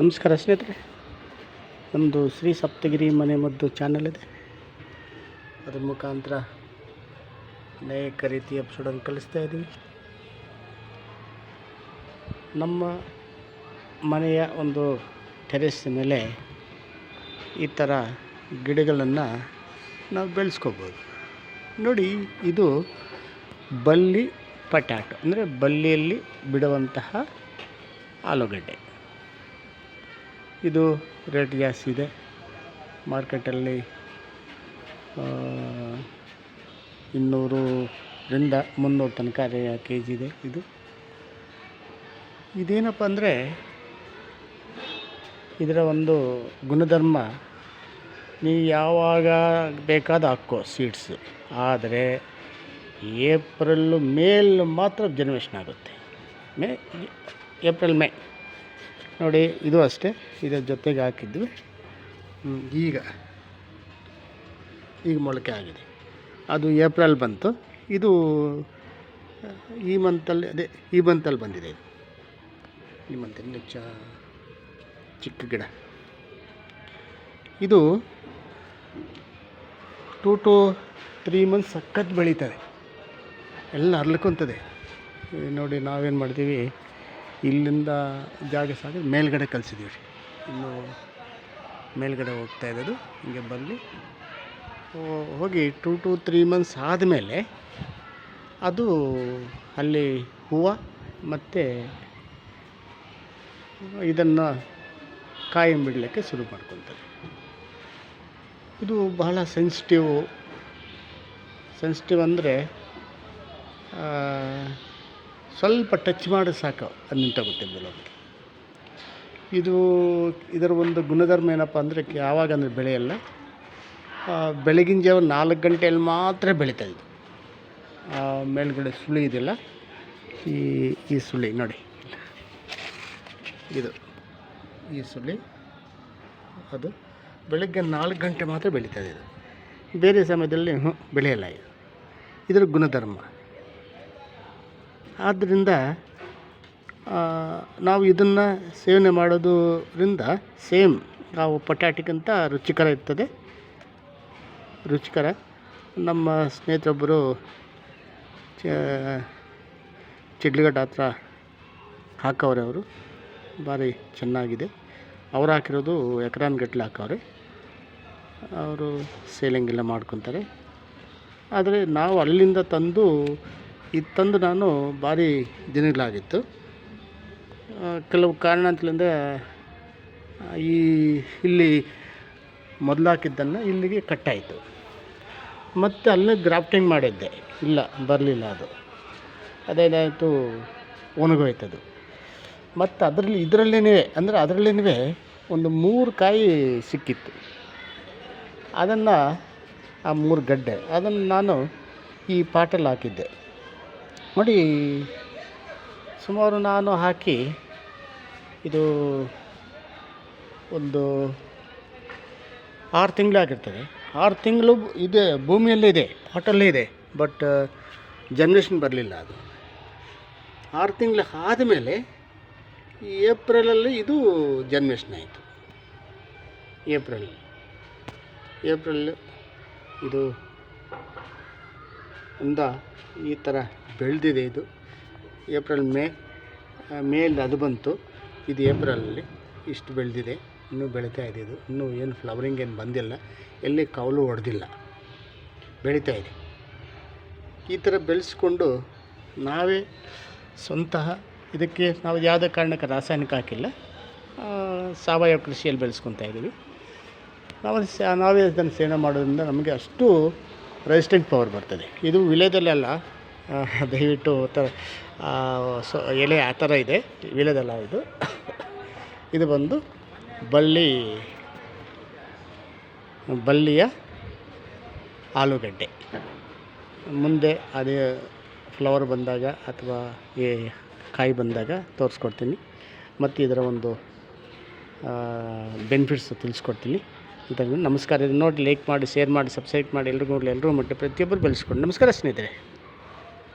ನಮಸ್ಕಾರ ಸ್ನೇಹಿತರೆ ನಮ್ಮದು ಶ್ರೀ ಸಪ್ತಗಿರಿ ಮನೆ ಮದ್ದು ಚಾನಲ್ ಇದೆ. ಅದ್ರ ಮುಖಾಂತರ ಅನೇಕ ರೀತಿಯ ಎಪಿಸೋಡನ್ನು ಕಲಿಸ್ತಾ ಇದ್ದೀವಿ ನಮ್ಮ ಮನೆಯ ಒಂದು ಟೆರೆಸ್ ಮೇಲೆ ಈ ಥರ ಗಿಡಗಳನ್ನು ನಾವು ಬೆಳೆಸ್ಕೋಬೋದು. ನೋಡಿ, ಇದು ಬಲ್ಲಿ ಪಟ್ಯಾಟೊ ಅಂದರೆ ಬಲ್ಲಿಯಲ್ಲಿ ಬಿಡುವಂತಹ ಆಲೂಗಡ್ಡೆ. ಇದು ರೇಟ್ ಜಾಸ್ತಿ ಇದೆ. ಮಾರ್ಕೆಟಲ್ಲಿ ಇನ್ನೂರು ಇನ್ನೂರರಿಂದ ಮುನ್ನೂರು ತನಕ ಕೆ ಜಿ ಇದೆ ಇದು. ಇದೇನಪ್ಪ ಅಂದರೆ, ಇದರ ಒಂದು ಗುಣಧರ್ಮ ನೀವು ಯಾವಾಗ ಬೇಕಾದ ಹಾಕೋ ಸೀಡ್ಸು ಆದರೆ, ಏಪ್ರಿಲ್ ಮೇಲ್ ಮಾತ್ರ ಜನ್ರೇಷನ್ ಆಗುತ್ತೆ. May, April May. ನೋಡಿ, ಇದು ಅಷ್ಟೇ. ಇದರ ಜೊತೆಗೆ ಹಾಕಿದ್ವಿ ಈಗ ಈಗ ಮೊಳಕೆ ಆಗಿದೆ. ಅದು ಏಪ್ರಿಲ್ ಬಂತು. ಇದು, ಈ ಮಂತಲ್ಲಿ, ಅದೇ, ಈ ಮಂತಲ್ಲಿ ಬಂದಿದೆ ಇದು. ಈ ಮಂತಲ್ಲಿ ಚ ಚಿಕ್ಕ ಗಿಡ. ಇದು ಟೂ ಟು ತ್ರೀ ಮಂತ್ಸ್ ಸಖತ್ ಬೆಳೀತದೆ. ಎಲ್ಲ ಹರ್ಲ್ಕೊಂತದೆ ಈ ನೋಡಿ, ನಾವೇನು ಮಾಡ್ತೀವಿ ಇಲ್ಲಿಂದ ಜಾಗ ಸಾಗಿ ಮೇಲ್ಗಡೆ ಕಲಿಸಿದ್ದೀವಿ ಇನ್ನು ಮೇಲ್ಗಡೆ ಹೋಗ್ತಾ ಇರೋದು, ಹಿಂಗೆ ಬರಲಿ. ಹೋಗಿ ಟೂ ಟು ತ್ರೀ ಮಂತ್ಸ್ ಆದಮೇಲೆ ಅದು ಅಲ್ಲಿ ಹೂವು ಮತ್ತು ಇದನ್ನು ಕಾಯಂ ಬಿಡಲಿಕ್ಕೆ ಶುರು ಮಾಡ್ಕೊತಾರೆ. ಇದು ಬಹಳ ಸೆನ್ಸಿಟಿವ್ ಸೆನ್ಸಿಟಿವ್ ಅಂದರೆ ಸ್ವಲ್ಪ ಟಚ್ ಮಾಡಿ ಸಾಕು. ಅದು ನಿಂತೋಗುತ್ತೆ ಬೆಳಗ್ಗೆ ಇದು ಇದರ ಒಂದು ಗುಣಧರ್ಮ ಏನಪ್ಪ ಅಂದರೆ ಯಾವಾಗ ಅಂದರೆ ಬೆಳೆಯಲ್ಲ ಬೆಳಗಿನ ಜಾವ ನಾಲ್ಕು ಗಂಟೆಯಲ್ಲಿ ಮಾತ್ರ ಬೆಳೀತಾ ಇದು ಮೇಲ್ಗಡೆ ಸುಳಿ ಇದೆಯಲ್ಲ, ಈ ಈ ಸುಳಿ ನೋಡಿ. ಇದು, ಈ ಸುಳಿ, ಅದು ಬೆಳಗ್ಗೆ ನಾಲ್ಕು ಗಂಟೆ ಮಾತ್ರ ಬೆಳೀತದೆ ಇದು ಬೇರೆ ಸಮಯದಲ್ಲಿ ಬೆಳೆಯಲ್ಲ ಇದು. ಇದರ ಗುಣಧರ್ಮ. ಆದ್ದರಿಂದ ನಾವು ಇದನ್ನು ಸೇವನೆ ಮಾಡೋದರಿಂದ ಸೇಮ್ ನಾವು ಪಟಾಟಿಗಿಂತ ರುಚಿಕರ ಇರ್ತದೆ. ರುಚಿಕರ. ನಮ್ಮ ಸ್ನೇಹಿತರೊಬ್ಬರು, ಚ ಚಿಡ್ಲಘಟ್ಟ ಹತ್ರ ಹಾಕವ್ರೆ ಅವರು. ಭಾರಿ ಚೆನ್ನಾಗಿದೆ. ಅವ್ರು ಹಾಕಿರೋದು ಎಕರಾನ್ಗಟ್ಲೆ ಹಾಕವ್ರೆ. ಅವರು ಸೇಲಿಂಗ್ ಎಲ್ಲ ಮಾಡ್ಕೊತಾರೆ. ಆದರೆ ನಾವು ಅಲ್ಲಿಂದ ತಂದು ಇದು ತಂದು ನಾನು ಭಾರಿ ದಿನಗಳಾಗಿತ್ತು. ಕೆಲವು ಕಾರಣಾಂತರದಿಂದ ಈ ಇಲ್ಲಿ ಮೊದಲು ಹಾಕಿದ್ದನ್ನು ಇಲ್ಲಿಗೆ ಕಟ್ಟಾಯಿತು. ಮತ್ತು ಅಲ್ಲೇ ಗ್ರಾಫ್ಟಿಂಗ್ ಮಾಡಿದ್ದೆ. ಇಲ್ಲ, ಬರಲಿಲ್ಲ ಅದು. ಅದೇನಾಯಿತು, ಒಣಗೋಯ್ತದು. ಮತ್ತು ಅದರಲ್ಲಿ ಇದರಲ್ಲೇ ಅಂದರೆ ಅದರಲ್ಲೇ ಒಂದು ಮೂರು ಕಾಯಿ ಸಿಕ್ಕಿತ್ತು. ಅದನ್ನು, ಆ ಮೂರು ಗಡ್ಡೆ, ಅದನ್ನು ನಾನು ಈ ಪಾಟಲ್ಲಿ ಹಾಕಿದ್ದೆ. ನೋಡಿ, ಸುಮಾರು ನಾನು ಹಾಕಿ ಇದು ಒಂದು ಆರು ತಿಂಗಳು ಆಗಿರ್ತದೆ ಆರು ತಿಂಗಳು ಇದೆ, ಭೂಮಿಯಲ್ಲೇ ಇದೆ ಪಾಟಲ್ಲೇ ಇದೆ ಬಟ್ ಜನ್ರೇಷನ್ ಬರಲಿಲ್ಲ ಅದು. ಆರು ತಿಂಗಳು ಆದಮೇಲೆ ಏಪ್ರಿಲಲ್ಲಿ ಇದು ಜನ್ರೇಷನ್ ಆಯಿತು. ಏಪ್ರಿಲ್ ಏಪ್ರಿಲ್ ಇದು ಇಂದ ಈ ಥರ ಬೆಳೆದಿದೆ ಇದು. ಏಪ್ರಿಲ್ ಮೇ ಮೇಲ್ ಅದು ಬಂತು. ಇದು ಏಪ್ರಿಲಲ್ಲಿ ಇಷ್ಟು ಬೆಳೆದಿದೆ. ಇನ್ನೂ ಬೆಳೀತಾ ಇದೆ ಇದು. ಇನ್ನೂ ಏನು ಫ್ಲವರಿಂಗ್ ಏನು ಬಂದಿಲ್ಲ. ಎಲ್ಲಿ ಕವಲು ಹೊಡೆದಿಲ್ಲ ಬೆಳೀತಾ ಇದೆ. ಈ ಥರ ಬೆಳೆಸ್ಕೊಂಡು ನಾವೇ ಸ್ವಂತಹ ಇದಕ್ಕೆ ನಾವು ಯಾವುದೇ ಕಾರಣಕ್ಕೆ ರಾಸಾಯನಿಕ ಹಾಕಿಲ್ಲ. ಸಾವಯವ ಕೃಷಿಯಲ್ಲಿ ಬೆಳೆಸ್ಕೊತಾ ಇದ್ದೀವಿ. ನಾವು ನಾವೇ ಅದನ್ನು ಸೇವನೆ ಮಾಡೋದ್ರಿಂದ ನಮಗೆ ಅಷ್ಟು ರೆಸಿಸ್ಟೆಂಟ್ ಪವರ್ ಬರ್ತದೆ. ಇದು ವಿಲೇದಲ್ಲೆಲ್ಲ ದಯವಿಟ್ಟು ಥರ ಸೊ, ಎಲೆ ಆ ಥರ ಇದೆ ವಿಲೇದಲ್ಲ ಇದು. ಇದು ಬಂದು ಬಳ್ಳಿ, ಬಳ್ಳಿಯ ಆಲೂಗಡ್ಡೆ. ಮುಂದೆ ಅದೇ ಫ್ಲವರ್ ಬಂದಾಗ ಅಥವಾ ಈ ಕಾಯಿ ಬಂದಾಗ ತೋರಿಸ್ಕೊಡ್ತೀನಿ. ಮತ್ತು ಇದರ ಒಂದು ಬೆನಿಫಿಟ್ಸ್ ತಿಳಿಸ್ಕೊಡ್ತೀನಿ. ಅಂತ ನಮಸ್ಕಾರ. ಇದು ನೋಡಿ ಲೈಕ್ ಮಾಡಿ ಶೇರ್ ಮಾಡಿ ಸಬ್ಸ್ಕ್ರೈಬ್ ಮಾಡಿ ಎಲ್ರಿಗೂ ಎಲ್ಲರೂ ಮಟ್ಟ ಪ್ರತಿಯೊಬ್ಬರು ಬೆಳೆಸ್ಕೊಂಡು. ನಮಸ್ಕಾರ ಸ್ನೇಹಿತರೆ.